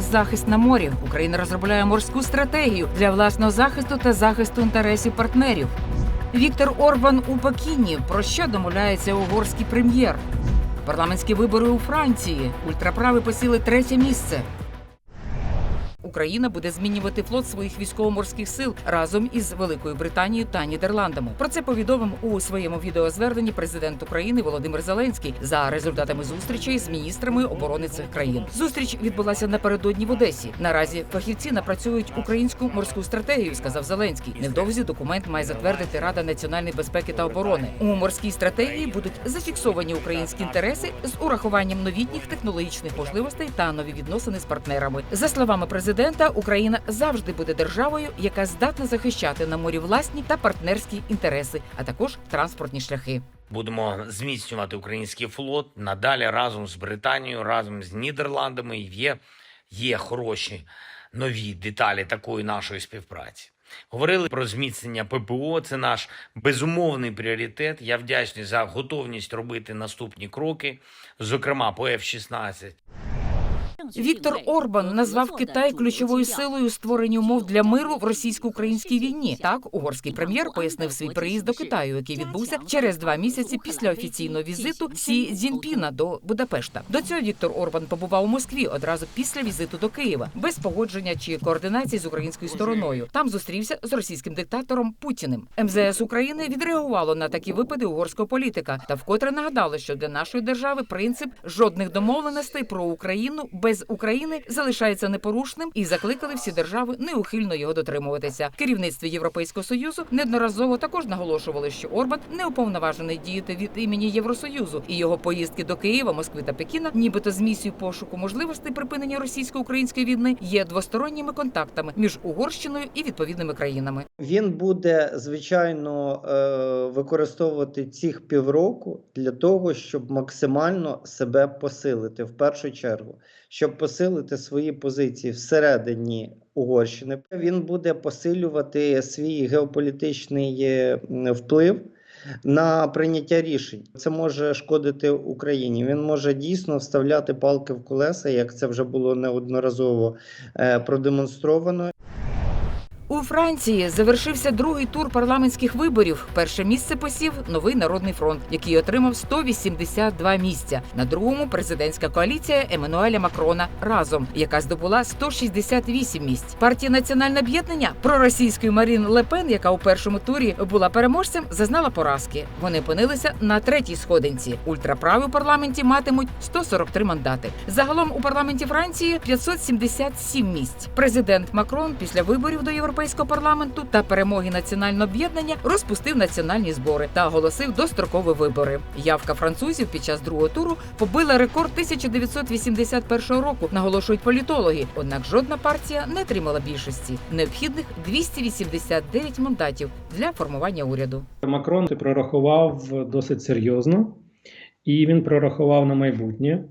захист на морі. Україна розробляє морську стратегію для власного захисту та захисту інтересів партнерів. Віктор Орбан у Пекіні. Про що домовляється угорський прем'єр? Парламентські вибори у Франції. Ультраправи посіли третє місце. Україна буде змінювати флот своїх військово-морських сил разом із Великою Британією та Нідерландами. Про це повідомив у своєму відеозверненні президент України Володимир Зеленський за результатами зустрічей з міністрами оборони цих країн. Зустріч відбулася напередодні в Одесі. Наразі фахівці напрацьовують українську морську стратегію, сказав Зеленський. Невдовзі документ має затвердити Рада національної безпеки та оборони. У морській стратегії будуть зафіксовані українські інтереси з урахуванням новітніх технологічних можливостей та нові відносини з партнерами. За словами президента, Україна завжди буде державою, яка здатна захищати на морі власні та партнерські інтереси, а також транспортні шляхи. Будемо зміцнювати український флот надалі разом з Британією, разом з Нідерландами. Є, є хороші нові деталі такої нашої співпраці. Говорили про зміцнення ППО. Це наш безумовний пріоритет. Я вдячний за готовність робити наступні кроки, зокрема по F-16. Віктор Орбан назвав Китай ключовою силою у створенні умов для миру в російсько-українській війні. Так, угорський прем'єр пояснив свій приїзд до Китаю, який відбувся через два місяці після офіційного візиту Сі Цзіньпіна до Будапешта. До цього Віктор Орбан побував у Москві одразу після візиту до Києва, без погодження чи координації з українською стороною. Там зустрівся з російським диктатором Путіним. МЗС України відреагувало на такі випади угорського політика та вкотре нагадало, що для нашої держави принцип жодних домовленостей про Україну без України залишається непорушним і закликали всі держави неухильно його дотримуватися. В керівництві Європейського союзу неодноразово також наголошували, що Орбан не уповноважений діяти від імені Євросоюзу, і його поїздки до Києва, Москви та Пекіна, нібито з місією пошуку можливостей припинення російсько-української війни, є двосторонніми контактами між Угорщиною і відповідними країнами. Він буде звичайно е, використовувати цих півроку для того, щоб максимально себе посилити в першу чергу, щоб посилити свої позиції всередині Угорщини. Він буде посилювати свій геополітичний е, вплив. На прийняття рішень це може шкодити Україні. Він може дійсно вставляти палки в колеса, як це вже було неодноразово е, продемонстровано. У Франції завершився другий тур парламентських виборів. Перше місце посів новий народний фронт, який отримав 182 місця. На другому президентська коаліція Еммануеля Макрона разом, яка здобула 168 місць. Партія Національне об'єднання проросійської Марін Лепен, яка у першому турі була переможцем, зазнала поразки. Вони опинилися на третій сходинці. Ультраправі у парламенті матимуть 143 мандати. Загалом у парламенті Франції 577 місць. Президент Макрон після виборів до європейського парламенту та перемоги національного об'єднання розпустив національні збори та оголосив дострокові вибори. Явка французів під час другого туру побила рекорд 1981 року, наголошують політологи. Однак жодна партія не отримала більшості необхідних 289 мандатів для формування уряду. Макрон прорахував досить серйозно, і він прорахував на майбутнє,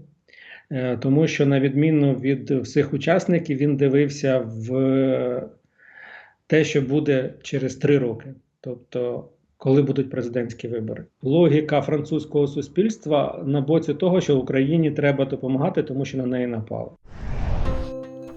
Е, тому що, на відміну від всіх учасників, він дивився в те, що буде через три роки, тобто коли будуть президентські вибори. Логіка французького суспільства на боці того, що Україні треба допомагати, тому що на неї напали.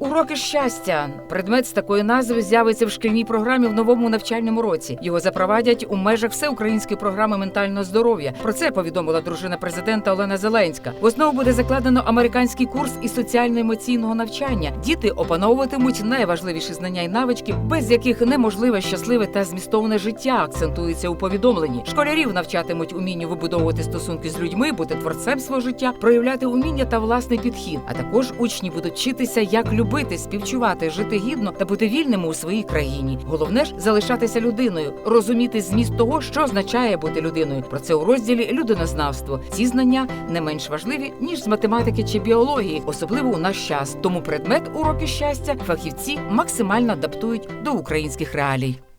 Уроки щастя. Предмет з такої назви з'явиться в шкільній програмі в новому навчальному році. Його запровадять у межах всеукраїнської програми ментального здоров'я. Про це повідомила дружина президента Олена Зеленська. В основу буде закладено американський курс із соціально-емоційного навчання. Діти опановуватимуть найважливіші знання і навички, без яких неможливе щасливе та змістовне життя. Акцентується у повідомленні. Школярів навчатимуть умінню вибудовувати стосунки з людьми, бути творцем свого життя, проявляти уміння та власний підхід. А також учні будуть вчитися, як любити, співчувати, жити гідно та бути вільними у своїй країні. Головне ж залишатися людиною, розуміти зміст того, що означає бути людиною. Про це у розділі людинознавство. Ці знання не менш важливі ніж з математики чи біології, особливо у наш час. Тому предмет уроки щастя фахівці максимально адаптують до українських реалій.